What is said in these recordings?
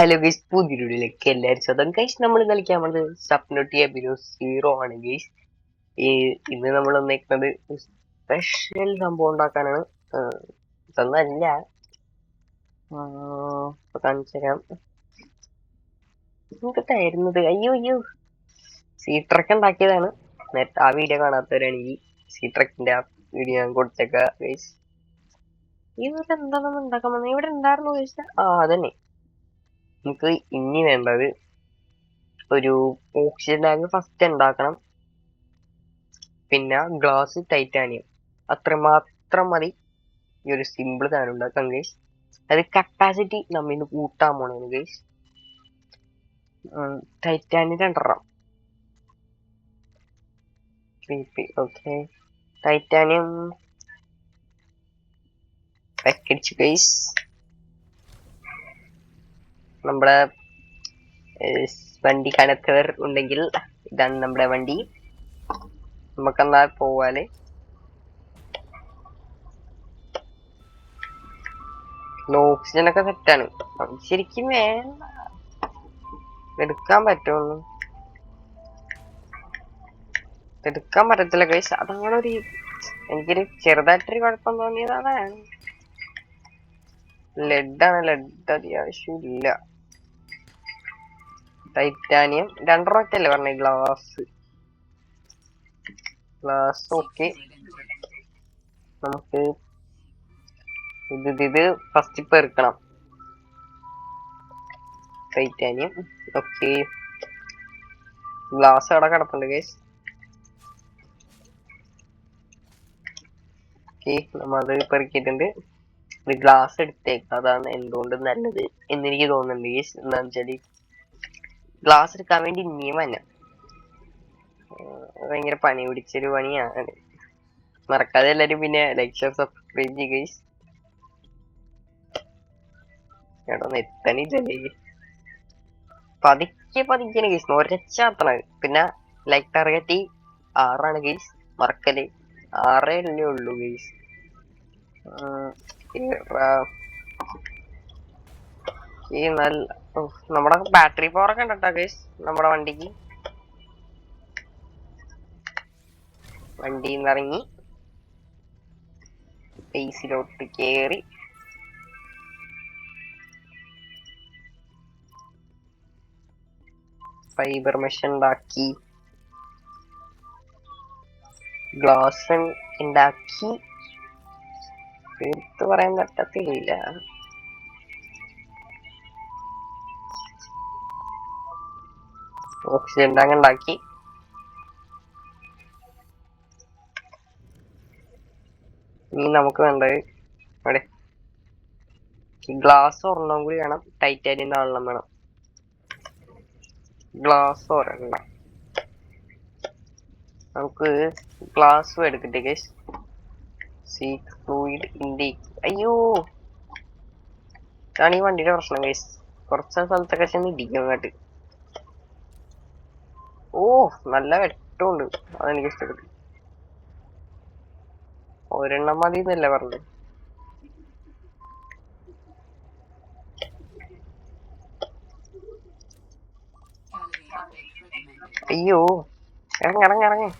Hello guys വീഡിയോയിലേക്ക് എല്ലാവരും സ്വതം guys നമ്മൾ കളിക്കാൻ നമ്മൾ സപ്നോട്ടിയ ബിനോ സീറോ ആണ് ഗൈസ് ഈ ഇന്ന് നമ്മൾ വന്നേക്കുന്നത് സ്പെഷ്യൽ സംഭവം ഉണ്ടാക്കാനാണ്. തന്നല്ല കാണിച്ചു തരാം. അയ്യോ അയ്യോ. സീട്രക്ക് ഉണ്ടാക്കിയതാണ്. നേരത്തെ ആ വീഡിയോ കാണാത്തവരാണെങ്കിൽ സീട്രക്കിന്റെ ആ വീഡിയോ ഞാൻ കൊടുത്തേക്ക ഗൈസ് ഇവിടെ എന്താണെന്ന് ഉണ്ടാക്കാൻ വന്നത് ഇവിടെ ഉണ്ടായിരുന്നു ചോദിച്ചാൽ ആ അതന്നെ. നമുക്ക് ഇനി വേണ്ടത് ഒരു ഓക്സിജൻ ടാങ്ക് ഫസ്റ്റ് ഉണ്ടാക്കണം. പിന്നെ ഗ്ലാസ് ടൈറ്റാനിയം അത്രമാത്രം മതി. ഈ ഒരു സിമ്പിൾ സാധനം ഉണ്ടാക്കാൻ ഗൈസ് അത് കപ്പാസിറ്റി നമ്മ ഇന്ന് കൂട്ടാൻ പോണത് ഗൈസ് ടൈറ്റാനിയം രണ്ടെണ്ണം. ഓക്കെ ടൈറ്റാനിയം വെക്കടിച്ചു ഗൈസ് നമ്മുടെ വണ്ടി കണക്കവർ ഉണ്ടെങ്കിൽ ഇതാണ് നമ്മുടെ വണ്ടി. നമുക്കെന്നാ പോവാൽ? ഓക്സിജൻ ഒക്കെ സെറ്റാണ് ശരിക്കും എടുക്കാൻ പറ്റുള്ളു. എടുക്കാൻ പറ്റത്തില്ല കൈസ് അതങ്ങനൊരു ഒരു എനിക്കൊരു ചെറുതായിട്ടൊരു കുഴപ്പം തോന്നിയത് അതാണ്. ലെഡാണ് ലെഡ് അത്യാവശ്യമില്ല. ടൈറ്റാനിയം രണ്ടെണ്ണമൊക്കെയല്ലേ പറഞ്ഞ ഗ്ലാസ് ഗ്ലാസ് ഓക്കെ നമുക്ക് ഇത് ഇത് ഫസ്റ്റ് പെറുക്കണം ടൈറ്റാനിയം ഓക്കെ ഗ്ലാസ് അവിടെ കിടപ്പുണ്ട് ഗൈസ് ഓക്കെ നമ്മൾ അത് പെറുക്കിയിട്ടുണ്ട് ഗ്ലാസ് എടുത്തേക്കാം. അതാണ് എന്തുകൊണ്ട് നല്ലത് എന്നെനിക്ക് തോന്നുന്നുണ്ട് ഗൈസ് എന്താണെന്ന് വെച്ചാൽ ഗ്ലാസ് എടുക്കാൻ വേണ്ടി ഇനിയും വന്ന ഭയങ്കര പണി പിടിച്ചൊരു പണിയാണ് മറക്കാതെ എല്ലാരും പിന്നെ ലൈക്ക് ഷെയർ സബ്സ്ക്രൈബ് ചെയ്യുക guys. എടാ ഒന്ന് എത്തണില്ലല്ലേ പതുക്കെ പതുക്കെയാണ് ഗീസ് ഒരച്ചാത്തണത് പിന്നെ ലൈക്ക് ടാർഗറ്റ് ആറാണ് ഗീസ് മറക്കൽ. ആറേ അല്ലേ ഉള്ളൂ ഗീസ് ഈ നല്ല നമ്മുടെ ബാറ്ററി പവർ ഒക്കെ ഉണ്ടോ ഗൈസ് നമ്മുടെ വണ്ടിക്ക്. വണ്ടിയിൽ നിന്ന് ഇറങ്ങി. ബേസിലോട്ട് കേറി. ഫൈബർ മെഷ് ഉണ്ടാക്കി. ഗ്ലാസ് ഉണ്ടാക്കി. എടുത്തു പറയാൻ പറ്റത്തില്ല. ഓക്സിജൻ ടാങ്ക് ഉണ്ടാക്കി ഇനി നമുക്ക് വേണ്ടത് അവിടെ ഗ്ലാസ് ഒരെണ്ണം കൂടി വേണം. ടൈറ്റാനിയം നാലെണ്ണം വേണം. ഗ്ലാസ് ഒരെണ്ണം. നമുക്ക് ഗ്ലാസ് എടുക്കട്ടെ ഗൈസ് സീക്ക് ഫ്ലൂയിഡ് ഇൻഡേക്ക് അയ്യോ! ഇതാണ് ഈ വണ്ടിയുടെ പ്രശ്നം ഗൈസ് കുറച്ച് സ്ഥലത്തൊക്കെ ചെന്ന് ഇടിക്കും അങ്ങോട്ട്. ഓ നല്ല വെട്ടമുണ്ട്. അതെനിക്ക് ഇഷ്ടപ്പെട്ടു ഒരെണ്ണം മതി എന്നല്ലേ പറഞ്ഞത്? അയ്യോ ഇറങ്ങി ഇറങ്ങി ഇറങ്ങി.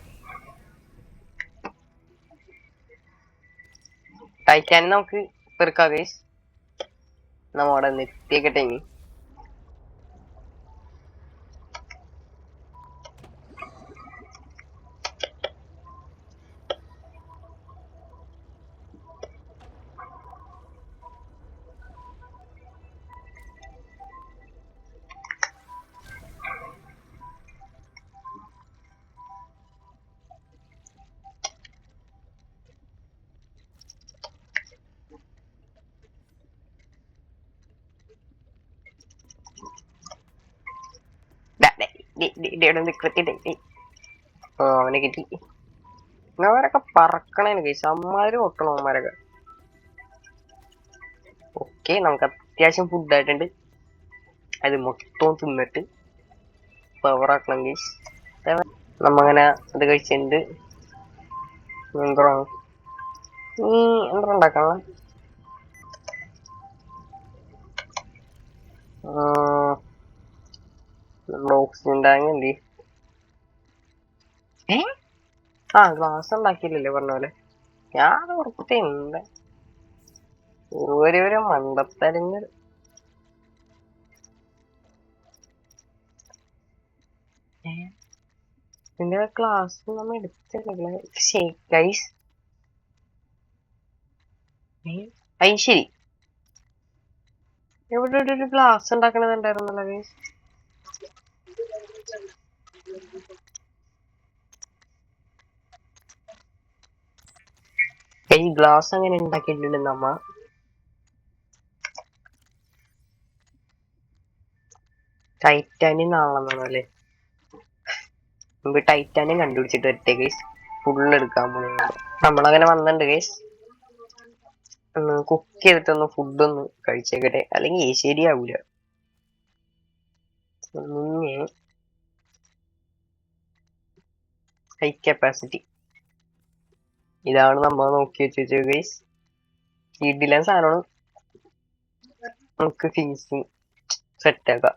ടൈറ്റാനിയം നമുക്ക് പെറുക്കാം ഗൈസ് നമ്മടെ നെത്തിയേക്കട്ടെ ഇനി ഓ അവനെ കിട്ടി അവരൊക്കെ പറക്കണേന് കേസ് അമ്മാര് ഒട്ടണം അമ്മാരൊക്കെ ഓക്കെ നമുക്ക് അത്യാവശ്യം ഫുഡ് ആയിട്ടുണ്ട് അത് മൊത്തം തിന്നിട്ട് പവർ ആക്കണം കേസ് നമ്മങ്ങനെ അത് കഴിച്ചിട്ടുണ്ട് എന്തോ നീ എന്തോ ഉണ്ടാക്കണം നമ്മുടെ ഓക്സിജൻ ടാങ്ക് എന്ത് ആ ഗ്ലാസ് ഉണ്ടാക്കിയില്ലല്ലേ പറഞ്ഞ പോലെ. ഞാൻ ഓർത്തിണ്ട് ഒരു മണ്ടത്തരങ്ങൾ ഏ? ഇതിന്റെ ക്ലാസ് നമ്മൾ എടുത്തില്ലല്ലേ ഗൈസ് അത് ശരി ഇവിടെ ഒരു- ഒരു ഗ്ലാസ് ഉണ്ടാക്കണതുണ്ടായിരുന്നല്ലോ ഗൈസ് ഈ ഗ്ലാസ് അങ്ങനെ ഉണ്ടാക്കിയിട്ടുണ്ട് നമ്മ. ടൈറ്റാനിയം നാളെന്നാണ് അല്ലേ? മുമ്പ് ടൈറ്റാനിയം കണ്ടുപിടിച്ചിട്ട് വരട്ടെ ഗൈസ് ഫുള്ള് എടുക്കാൻ പോകുന്നത് നമ്മളങ്ങനെ വന്നിട്ടുണ്ട് ഗൈസ് ഒന്ന് കുക്ക് ചെയ്തിട്ടൊന്ന് ഫുഡൊന്ന് കഴിച്ചേക്കട്ടെ. അല്ലെങ്കിൽ ശരിയാവൂല. മുന്നേ ഹൈ കപ്പാസിറ്റി ഇതാണ് നമ്മൾ നോക്കി വെച്ച് വെച്ചത് ഗൈസ് കിഡിലൻ സാധനമാണ്. നമുക്ക് ഫീസ് സെറ്റാക്കാം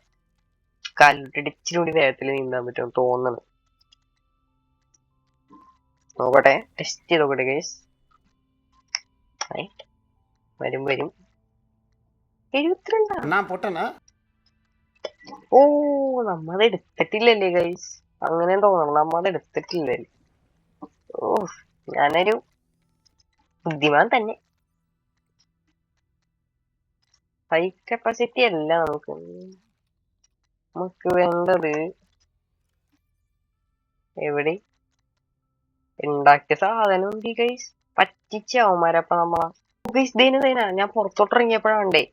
കാലിട്ട് ഇച്ചിരി കൂടി വേഗത്തിൽ നീന്താൻ പറ്റും തോന്നണം നോക്കട്ടെ ടെസ്റ്റ് ചെയ്ത് നോക്കട്ടെ ഗൈസ് വരും വരും. എഴുപത്തിരണ്ടാ? പൊട്ടനാ? ഓ നമ്മളെടുത്തിട്ടില്ലല്ലേ ഗൈസ് അങ്ങനെ തോന്നണം നമ്മൾ എടുത്തിട്ടില്ല? ഓ ഞാനൊരു ബുദ്ധിമാൻ തന്നെ. ഹൈ കപ്പാസിറ്റി അല്ല നമുക്ക്. നമുക്ക് വേണ്ടത് എവിടെ? ഉണ്ടാക്കിയ സാധനം ഗൈസ് പറ്റിച്ച അവന്മാരപ്പ ഞാൻ പുറത്തോട്ട് ഇറങ്ങിയപ്പോഴാണ്ടേ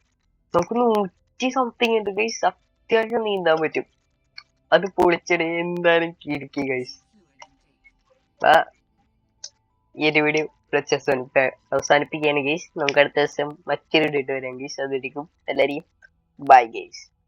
നമുക്ക് നൂറ്റി സംതിങ് ഉണ്ട് ഗൈസ് അത്യാവശ്യം നീന്താൻ പറ്റും. അത് പൊളിച്ചടി എന്തായാലും കിടക്കി ഗൈസ് ആ ഈ വീഡിയോ അവസാനിപ്പ അവസാനിപ്പിക്കുകയാണ് ഗൈസ് നമുക്ക് അടുത്ത ദിവസം മറ്റൊരു വീഡിയോ വരാം ഗൈസ് അതായിരിക്കും എല്ലാരെയും ബൈ ഗൈസ്